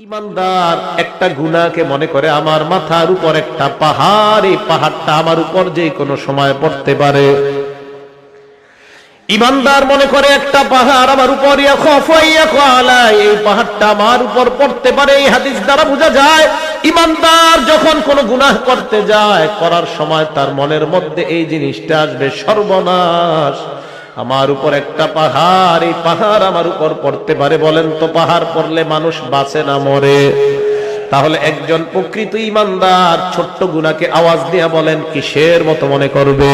ইমানদার, একটা গুনাহকে মনে করে আমার মাথার উপর একটা পাহাড়, এই পাহাড়টা আমার উপর যে কোনো সময় পড়তে পারে। ইমানদার মনে করে একটা পাহাড় আমার উপর এই পাহাড়টা আমার উপর পড়তে পারে, এই হাদিস দ্বারা বোঝা যায়, ইমানদার যখন কোনো গুনাহ করতে যায়, করার সময় তার মনের মধ্যে এই জিনিসটা আসবে সর্বনাশ। আমার উপর একটা পাহাড়, এই পাহাড় আমার উপর পড়তে পারে বলেন তো, পাহাড় পড়লে মানুষ বাঁচে না, মরে। তাহলে একজন প্রকৃত ইমানদার ছোট্ট গুনাকে আওয়াজ দিয়া বলেন, কিসের মতো মনে করবে?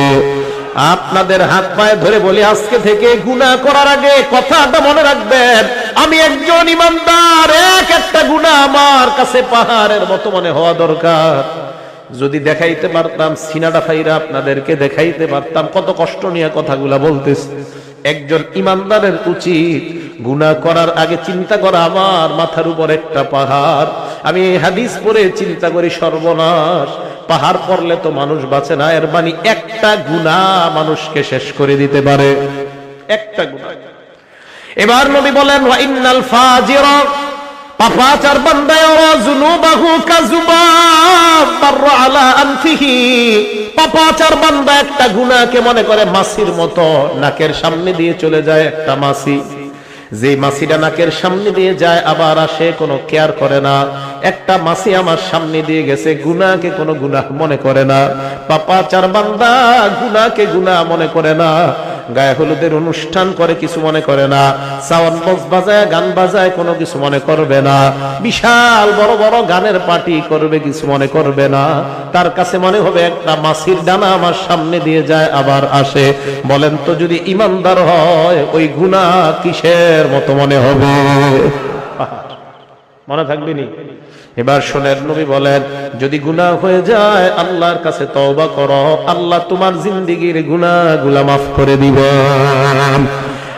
আপনাদের হাত পায়ে ধরে বলি, আজকে থেকে গুনাহ করার আগে কথাটা মনে রাখবেন, আমি একজন ইমানদার, এক একটা গুনাহ আমার কাছে পাহাড়ের মতো মনে হওয়া দরকার। যদি দেখাইতে পারতাম, সিনাডা ফাইরা আপনাদেরকে দেখাইতে পারতাম, কত কষ্ট নিয়ে কথাগুলা বলতেছে। একজন ইমানদারের উচিত গুনাহ করার আগে চিন্তা করা, আমার মাথার উপর একটা পাহাড়। আমি এই হাদিস পড়ে চিন্তা করি, সর্বনাশ। পাহাড় পড়লে তো মানুষ বাঁচে না, এর মানে একটা গুণা মানুষকে শেষ করে দিতে পারে। একটা গুণা এবার নবী বলেন ফাজিরা পাপাচার বান্দায় ওরা জুনুবাহু কাজুবাব মাররা আলা আনফিহি। পাপাচার বান্দা একটা গুনাহকে মনে করে মাছির মতো নাকের সামনে দিয়ে চলে যায় একটা মাছি যে মাছিটা নাকের সামনে দিয়ে যায়, আবার আসে কোনো কেয়ার করে না। একটা মাছি আমার সামনে দিয়ে গেছে গুনাকে কোনো গুনাহ মনে করে না। পাপাচার বান্দা গুনাকে গুনাহ মনে করে না। গায়ে হলুদের অনুষ্ঠান করে কিছু মনে করে না। সাউন্ড বক্স বাজায়, গান বাজায়, কোনো কিছু মনে করবে না। বিশাল বড় বড় গানের পার্টি করবে, কিছু মনে করবে না। তার কাছে মনে হবে একটা মাছির ডানা আমার সামনে দিয়ে যায়, আবার আসে। বলেন তো যদি ইমানদার হয়, ওই গুনাহ কিসের মতো মনে হবে? মনে থাকবে নি? এবার শোনেন, নবী বলেন, যদি গুনাহ হয়ে যায়, আল্লাহর কাছে তওবা করো, আল্লাহ তোমার জিন্দিগির গুনাহগুলা মাফ করে দিবেন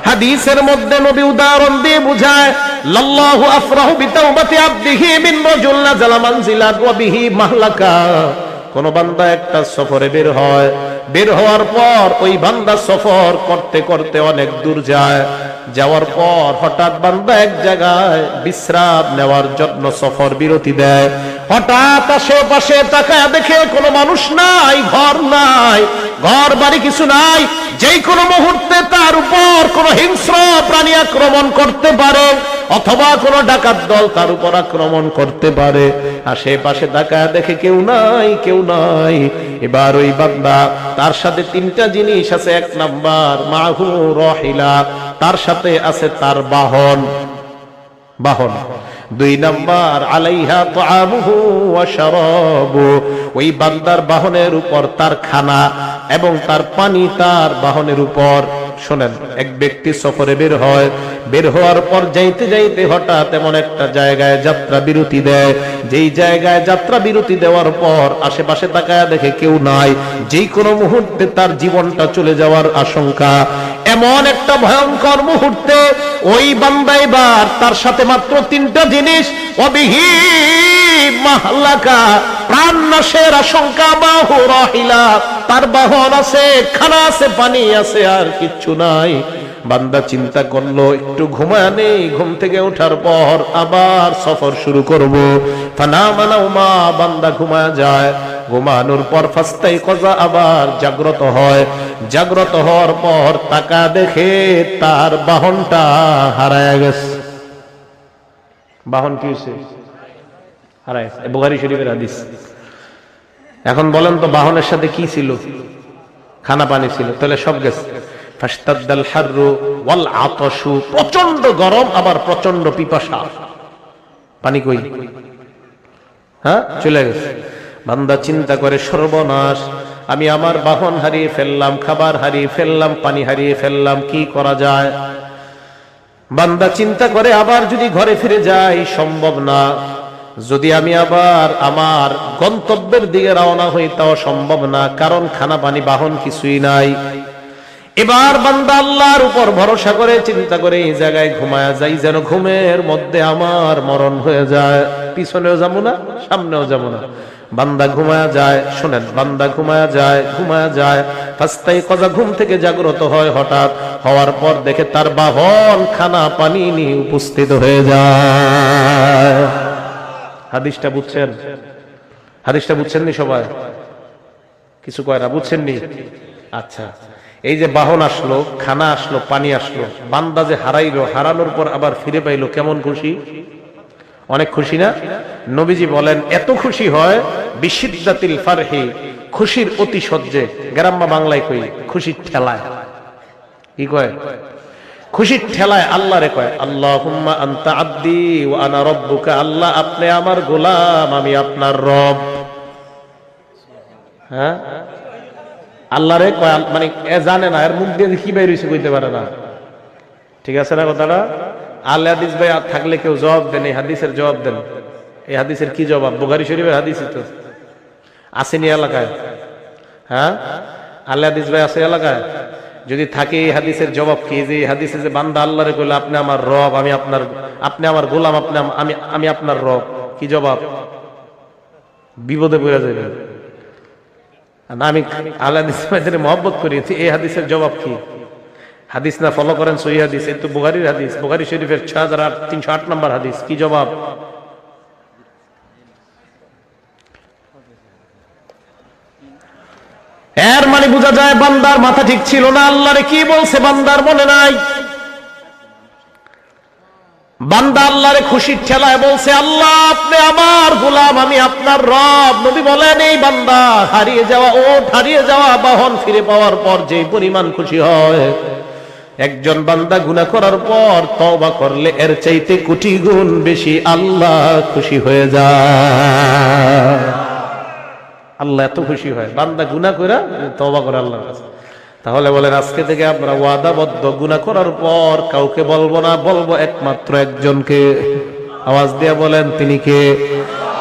হাদিসের মধ্যে নবী উদাহরণ দিয়ে বুঝায়, লাল্লাহু আফরাহু বিতাওবাতি আবদিহি মিন রাজুল নাযালা মানজিলাত ওয়া বিহি মাহলাকা। কোন বান্দা একটা সফরে বের হয়, বের হওয়ার পর ওই বান্দা সফর করতে করতে অনেক দূর যায়। যাওয়ার পর হঠাৎ বান্দা এক জায়গায় বিশ্রাম নেওয়ার জন্য সফর বিরতি দেয়। হঠাৎ আশেপাশে তাকায়, দেখে কোনো মানুষ নাই, ঘর নাই, ঘর বাড়ি কিছু নাই। যেই কোনো মুহূর্তে তার উপর কোনো হিংস্র প্রাণী আক্রমণ করতে পারে। অথবা কোনো ডাকাত দল তার উপর আক্রমণ করতে পারে। আশেপাশে তাকায় দেখে কেউ নাই কেউ নাই। এবার ওই বান্দা, তার সাথে তিনটা জিনিস আছে। এক নাম্বার, মাহু রহিলা। তার সাথে আছে তার বাহন। বাহন। দুই নাম্বার, আলাইহা ওয়া শারাবু। ওই বান্দার বাহনের উপর তার খানা। এবং তার পানি তার বাহনের উপর। শোনেন, এক ব্যক্তি সফরে বের হয়। বের হওয়ার পর যাইতে যাইতে হঠাৎ এমন একটা জায়গায় যাত্রা বিরতি দেয়। যেই জায়গায় যাত্রা বিরতি দেওয়ার পর আশেপাশে তাকায় দেখে কেউ নাই। যেই কোনো মুহূর্তে তার জীবনটা চলে যাওয়ার আশঙ্কা। এমন একটা ভয়ঙ্কর মুহূর্তে ওই বান্দা এবার তার সাথে মাত্র তিনটা জিনিস অবিহি মাহলাকা, প্রাণ নাশের আশঙ্কা, বাহু রহিলা। তার বাহন আছে, খানা আছে, পানি আছে, আর কিচ্ছু নাই। বান্দা চিন্তা করল, একটু ঘুমায় নেই, ঘুম থেকে ওঠার পর আবার সফর শুরু করব। বান্দা ঘুমায় যায়। ঘুমানোর পর ফাস্তাই কজা আবার জাগ্রত হয়। জাগ্রত হওয়ার পর তাকা দেখে তার বাহনটা হারায় গেছে। বাহন কি হয়েছে হারায় বুখারী শরীফের হাদিস। এখন বলেন তো, বাহনের সাথে কি ছিল? খানা পানি ছিল, তাহলে সব গেছে। প্রচণ্ড গরম, আবার প্রচণ্ড পিপাসা। পানি কই? হ্যাঁ চলে গেছে। বান্দা চিন্তা করে, সর্বনাশ, আমি আমার বাহন হারিয়ে ফেললাম, খাবার হারিয়ে ফেললাম, পানি হারিয়ে ফেললাম, কি করা যায়? বান্দা চিন্তা করে, আবার যদি ঘরে ফিরে যাই, সম্ভব না। যদি আমি আবার আমার গন্তব্যের দিকে রওনা হই, তাও সম্ভব না, কারণ খানা পানি বাহন কিছুই নাই। এবার বান্দা আল্লাহর উপর ভরসা করে, চিন্তা করে এই জায়গায় ঘুমায়া যাই, যেন ঘুমের মধ্যে আমার মরণ হয়ে যায়। পিছনেও যাব না, সামনেও যাব না। বান্দা ঘুমায়া যায়, শোনেন, বান্দা ঘুমায়া যায় ঘুমায়া যায়। ফাস্তাই কজা ঘুম থেকে জাগ্রত হয় হঠাৎ, হওয়ার পর দেখে তার বাহন খানা পানি নিয়ে উপস্থিত হয়ে যায়। হাদিসটা বুঝছেন? হাদিসটা বুঝছেন নি সবাই? কিছু কয় না বুঝছেন নি আচ্ছা এই যে বাহন আসলো, খানা আসলো, পানি আসলো, বান্দা যে হারাইলো, হারানোর পর আবার ফিরে পাইলো, কেমন খুশি? অনেক খুশি না? নবীজি বলেন, এত খুশি হয় বিশিদ্দাতিল ফারহি, খুশির অতি সহ্যে গ্রাম্মা বাংলায় কই, খুশির ঠেলায়। কি কয়? খুশির ঠেলায় আল্লাহ রে কয় আল্লাহ আন্তা আব্দি ও আনা আল্লাহ আপনি আমার গোলাম, আমি আপনার রব। হ্যাঁ? আল্লাহ রে কয় মানে এ জানে না, এর মুখ দিয়ে কি বের হয়েছে কইতে পারে না। ঠিক আছে না কথাটা? আল্লাহ হাদিস ভাই, আর থাকলে কেউ জবাব দেন, এই হাদিসের জবাব দেন। এই হাদিসের কি জবাব? বুখারি শরীফের হাদিসই তো। আসেনি এলাকায়। হ্যাঁ? আল্লাহ হাদিস ভাই, আছে এলাকায়? যদি থাকে এই হাদিসের জবাব কি? যে এই হাদিসে যে বান্দা আল্লাহরে কইলে, আপনি আমার রব, আমি আপনার, আপনি আমার গোলাম, আপনি আমি আমি আপনার রব। কি জবাব? বিপদে পড়ে যাবেন না আমি আল্লাহ হাদিস ভাইদের মহব্বত করি এই হাদিসের জবাব কি? হাদিস না ফলো করেন সহি হাদিস, এই তো বুখারির হাদিস, বুখারি শরীফের ছয় হাজার তিনশো আট নম্বর হাদিস, কি জবাব? এর মানে বোঝা যায় বান্দার মাথা ঠিক ছিল না। আল্লাহরে কি বলছে বান্দার মনে নাই? বান্দা আল্লাহরে খুশির ঠেলায় বলছে, আল্লাহ, আপনি আমার গোলাম, আমি আপনার রব। নবী বলেন, এই বান্দা হারিয়ে যাওয়া ওট হারিয়ে যাওয়া বাহন ফিরে পাওয়ার পর যে পরিমাণ খুশি হয়, একজন বান্দা গুনাহ করার পর তওবা করলে এর চাইতে কোটি গুণ বেশি আল্লাহ খুশি হয়ে যায়। আল্লাহ এত খুশি হয়। বান্দা গুনাহ করে তওবা করে আল্লাহর কাছে। তাহলে বলেন, আজকে থেকে আমরা ওয়াদাবদ্ধ গুনাহ করার পর কাউকে বলব না, বলব একমাত্র একজনকে। আওয়াজ দিয়ে বলেন, তিনি কে?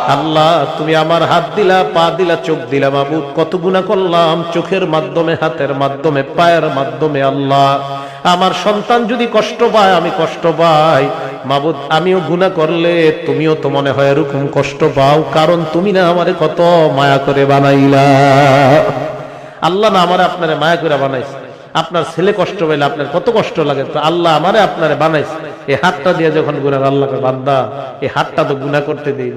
আল্লাহ, তুমি আমার হাত দিলা, পা দিলা, চোখ দিলা, মাবুদ, কত গুণা করলাম। চোখের মাধ্যমে, হাতের মাধ্যমে, পায়ের মাধ্যমে আল্লাহ। আমার সন্তান যদি কষ্ট পায়, আমি কষ্ট পাই। মাবুদ, আমিও গুণা করলে তুমিও তো মনে হয় এরকম কষ্ট পাও, কারণ তুমি না আমারে কত মায়া করে বানাইলা। আল্লাহ না আমারে আপনারে মায়া করে বানাইছে। আপনার ছেলে কষ্ট পাইলে আপনার কত কষ্ট লাগে, তো আল্লাহ আমারে আপনারে বানাইছে। এই হাতটা দিয়ে যখন গুনার আল্লাহকে বান্দা, এই হাতটা তো গুনাহ করতে দিই